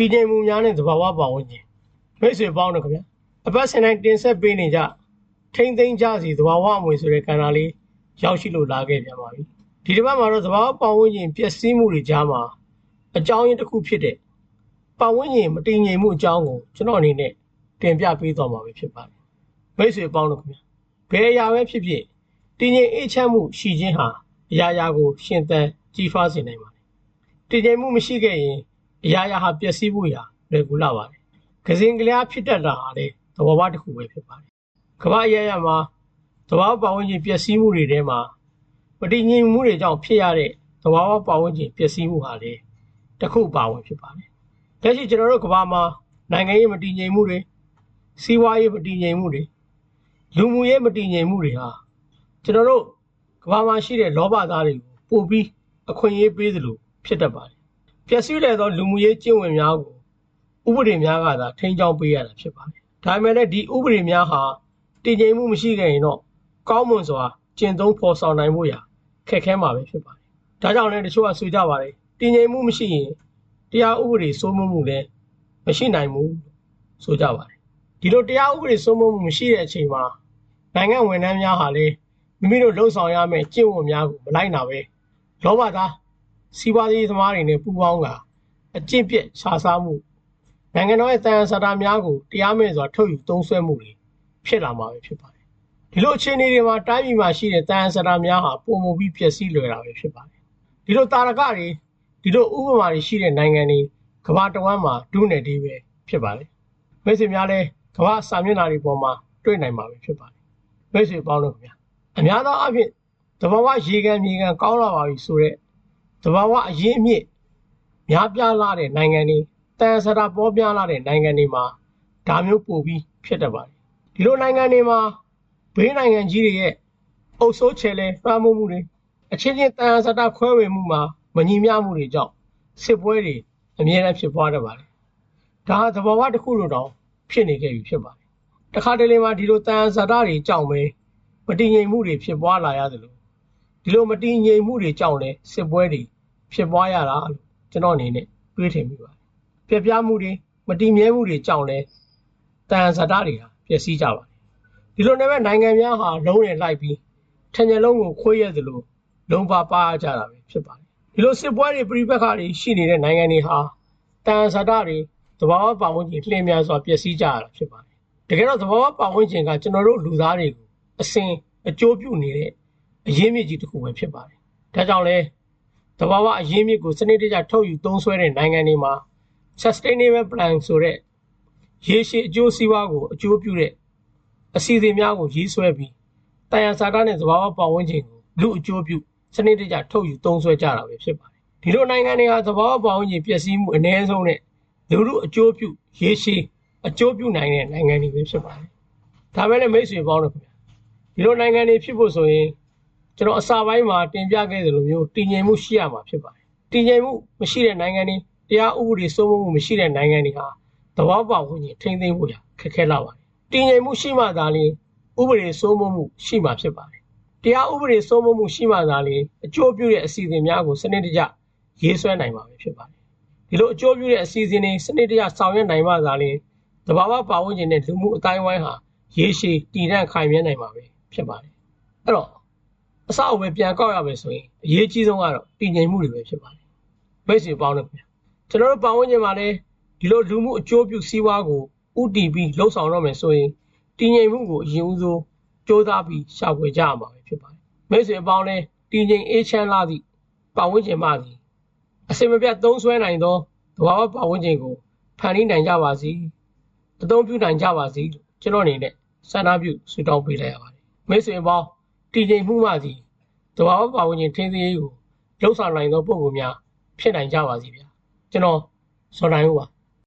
တည်ငြိမ်မှုများနဲ့သဘာဝပတ်ဝန်းကျင်မိတ်ဆွေပေါင်းတို့ခင်ဗျာအပတ်စဉ်တိုင်းတင်ဆက်ပေးနေကြထိမ့်သိမ်းကြစီသဘာဝအမွေဆိုတဲ့ကဏ္ဍလေးရောက်ရှိလို့လာခဲ့ပြန်ပါပြီဒီတစ်ပတ်မှာတော့သဘာဝပတ်ဝန်းကျင်ပျက်စီးမှုတွေကြားမှာအကြောင်းရင်းတစ်ခုဖြစ်တဲ့ပတ်ဝန်းကျင်မတည်ငြိမ်မှုအကြောင်းကိုကျွန်တော်အနေနဲ့တင်ပြပေးသွားမှာပဲဖြစ်ပါတယ်မိတ်ဆွေပေါင်းတို့ခင်ဗျာဘယ်အရာပဲဖြစ်ဖြစ်တည်ငြိမ်အေးချမ်းမှုရှိခြင်းဟာအရာရာကို ရှင်သန်ကြီးထွားစေနိုင်ပါတယ်တည်ငြိမ်မှုမရှိခဲ့ရင် အရာရာဟာပျက်စီးဖို့ရာလွယ်ကူလာပါတယ်။ကစင်ကလျားဖြစ်တတ်တာဟာလေသဘောဝတစ်ခုပဲဖြစ်ပါတယ်။ကမ္ဘာအရရမှာသဘာဝပတ်ဝန်းကျင်ပျက်စီးမှုတွေထဲမှာပဋိငြိမ်မှုတွေကြောင့်ဖြစ်ရတဲ့သဘာဝပတ်ဝန်းကျင်ပျက်စီးမှုဟာလေတစ်ခုပါဝင်ဖြစ်ပါတယ်။လက်ရှိကျွန်တော်တို့ကမ္ဘာမှာနိုင်ငံရေးမတည်ငြိမ်မှုတွေစီးပွားရေးမတည်ငြိမ်မှုတွေလူမှုရေးမတည်ငြိမ်မှုတွေဟာကျွန်တော်တို့ကမ္ဘာမှာရှိတဲ့လောဘသားတွေကိုပို့ပြီးအခွင့်အရေးပေးသလိုဖြစ်တတ်ပါတယ် ပျက်စီးလေသောလူမှုရေးကျင့်ဝတ်များကိုဥပဒေများကသာထိန်းချောင်းပေးရတာဖြစ်ပါတယ်။ဒါပေမဲ့လည်းဒီဥပဒေများဟာတည်ငြိမ်မှုမရှိခဲ့ရင်တော့ကောင်းမွန်စွာကျင့်သုံးဖော်ဆောင်နိုင်ဖို့ရာခက်ခဲမှာပဲဖြစ်ပါတယ်။ဒါကြောင့်လည်းတချို့ကဆိုကြပါတယ်တည်ငြိမ်မှုမရှိရင်တရားဥပဒေစိုးမိုးမှုလည်းမရှိနိုင်ဘူးဆိုကြပါတယ်။ဒီလိုတရားဥပဒေစိုးမိုးမှုမရှိတဲ့အချိန်မှာနိုင်ငံဝန်ထမ်းများဟာလည်းမိမိတို့လှုပ်ဆောင်ရမယ့်ကျင့်ဝတ်များကိုမလိုက်နာပဲလောဘသား စီးပွားရေးသမားတွေနဲ့ပူးပေါင်းကအကျင့်ပြက်ခြားစားမှုနိုင်ငံတော်ရဲ့တန်ဆတာများကိုတရားမဲ့စွာထုတ်ယူသုံးစွဲမှုတွေဖြစ်လာမှာပဲဖြစ်ပါတယ်ဒီလိုအခြေအနေတွေမှာတိုင်းပြည်မှာရှိတဲ့တန်ဆတာများဟာပုံမူပြီးဖြစ်စည်းလွယ်တာပဲဖြစ်ပါတယ်ဒီလိုတာရကတွေဒီလိုဥပမာတွေရှိတဲ့နိုင်ငံတွေကမ္ဘာတဝန်းမှာဒုနယ်ဒီပဲဖြစ်ပါတယ်မိတ်ဆွေများလည်းကမ္ဘာစာမျက်နှာတွေပေါ်မှာတွေ့နိုင်မှာပဲဖြစ်ပါတယ်မိတ်ဆွေပေါင်းတို့ခင်ဗျာအများသောအားဖြင့်တဘာဝရေကန်မြေကန်ကောင်းလာပါပြီဆိုတော့ တဘာဝအရင်းအမြစ်များပြားလာတဲ့နိုင်ငံတွေတန်ဆရာပေါ်ပြားလာတဲ့နိုင်ငံတွေမှာဒါမျိုးပို့ပြီးဖြစ်တတ်ပါတယ်ဒီလိုနိုင်ငံတွေမှာဘေးနိုင်ငံကြီးတွေရဲ့အုပ်စိုးချယ်လဲလွှမ်းမိုးမှုတွေအချင်းချင်းတန်ဆရာခွဲဝေမှုမှာမညီမျှမှုတွေကြောင့်စစ်ပွဲတွေအမြဲတမ်းဖြစ်ပွားတတ်ပါတယ်ဒါဟာသဘာဝတစ်ခုလိုတောင်ဖြစ်နေခဲ့ပြီဖြစ်ပါတယ်တခါတလေမှာဒီလိုတန်ဆရာတွေကြောင့်ပဲမတည်ငြိမ်မှုတွေဖြစ်ပွားလာရတယ်လို့ ဒီလိုမတည်ငြိမ်မှုတွေကြောင့်လဲစစ်ပွဲတွေဖြစ်ပွားရတာလို့ကျွန်တော်အနေနဲ့တွေးထင်မိပါတယ်။ပြပြမှုတွေမတည်မြဲမှုတွေကြောင့်လဲတန်ဇာတာတွေဟာပျက်စီးကြပါတယ်။ဒီလိုနဲ့ပဲနိုင်ငံများဟာလုံးနဲ့လိုက်ပြီးထင်ကြလုံးကိုခွေးရသလိုလုံးပါပါကြတာပဲဖြစ်ပါတယ်။ဒီလိုစစ်ပွဲတွေပြိပက္ခတွေရှိနေတဲ့နိုင်ငံတွေဟာတန်ဇာတာတွေသဘာဝပတ်ဝန်းကျင်လျင်မြန်စွာပျက်စီးကြရတာဖြစ်ပါတယ်။တကယ်တော့သဘာဝပတ်ဝန်းကျင်ကကျွန်တော်တို့လူသားတွေကိုအစဉ်အကျိုးပြုနေတဲ့ အရင်းမြစ်ကြီးတစ်ခုပဲဖြစ်ပါတယ်။ဒါကြောင့်လဲတဘာဝအရင်းမြစ်ကိုစနစ်တကျထုတ်ယူသုံးစွဲတဲ့နိုင်ငံတွေမှာ sustainable plan ဆိုတဲ့ရေရှည်အကျိုးစီးပွားကိုအကျိုးပြုတဲ့အစီအစဉ်များကိုရေးဆွဲပြီးတန်ရစာတနဲ့သဘာဝပတ်ဝန်းကျင်ကိုလူအကျိုးပြုစနစ်တကျထုတ်ယူသုံးစွဲကြတာပဲဖြစ်ပါတယ်။ဒီလိုနိုင်ငံတွေဟာသဘာဝပတ်ဝန်းကျင်ပျက်စီးမှုအ ਨੇ ဆုံးနဲ့လူလူအကျိုးပြုရေရှည်အကျိုးပြုနိုင်တဲ့နိုင်ငံတွေပဲဖြစ်ပါတယ်။ဒါပဲလေမိတ်ဆွေပေါင်းတို့ခင်ဗျာဒီလိုနိုင်ငံတွေဖြစ်ဖို့ဆိုရင် ကျွန်တော်အစာပိုင်းမှာတင်ပြခဲ့သလိုမျိုးတည်ငြိမ်မှုရှိရမှာဖြစ်ပါတယ်တည်ငြိမ်မှုမရှိတဲ့နိုင်ငံတွေတရားဥပဒေစိုးမိုးမှုမရှိတဲ့နိုင်ငံတွေဟာသဘောပေါက်ဝင်ထိမ့်သိမ်းဖို့ရခက်ခဲလာပါတယ်တည်ငြိမ်မှုရှိမှသာလျှင်ဥပဒေစိုးမိုးမှုရှိမှာဖြစ်ပါတယ်တရားဥပဒေစိုးမိုးမှုရှိမှသာလျှင်အကျိုးပြုတဲ့အစီအစဉ်များကိုစနစ်တကျရေးဆွဲနိုင်မှာဖြစ်ပါတယ်ဒီလိုအကျိုးပြုတဲ့အစီအစဉ်တွေစနစ်တကျဆောင်ရွက်နိုင်မှသာလျှင်တဘာဝပါဝင်ခြင်းနဲ့လူမှုအတိုင်းဝိုင်းဟာရေရှည်တည်တံ့ခိုင်မြဲနိုင်မှာပဲဖြစ်ပါတယ်အဲ့တော့ အဆောက်အဦပဲပြန်ကောက်ရမယ်ဆိုရင်အရေးကြီးဆုံးကတော့တည်ငြိမ်မှုတွေပဲဖြစ်ပါတယ်မိတ်ဆွေပေါင်းလို့ခင်ဗျာကျွန်တော်တို့ပတ်ဝန်းကျင်မှာလည်းဒီလိုလူမှုအကျိုးပြုစည်းဝါးကိုဥတည်ပြီးလှုပ်ဆောင်တော့မယ်ဆိုရင်တည်ငြိမ်မှုကိုအရင်ဦးဆုံးစ조사ပြီးရှာဖွေကြရမှာပဲဖြစ်ပါတယ်မိတ်ဆွေအပေါင်းလည်းတည်ငြိမ်အေးချမ်းလာသည့်ပတ်ဝန်းကျင်မှသည်အစင်မပြတ်သုံးဆွဲနိုင်သောသဘာဝပတ်ဝန်းကျင်ကိုဖန်တီးနိုင်ကြပါစေအသုံးပြုနိုင်ကြပါစေလို့ကျွန်တော်အနေနဲ့ဆန္ဒပြုဆုတောင်းပေးလိုက်ရပါတယ်မိတ်ဆွေအပေါင်းတည်ငြိမ်မှုမှသည် တဘာဝပတ်ဝန်းကျင်ထိန်းသိမ်းရေးကိုလှုပ်ဆောင်နိုင်သောပုဂ္ဂိုလ်များဖြစ်နိုင်ကြပါစေဗျာကျွန်တော်စောနိုင်ဦးပါ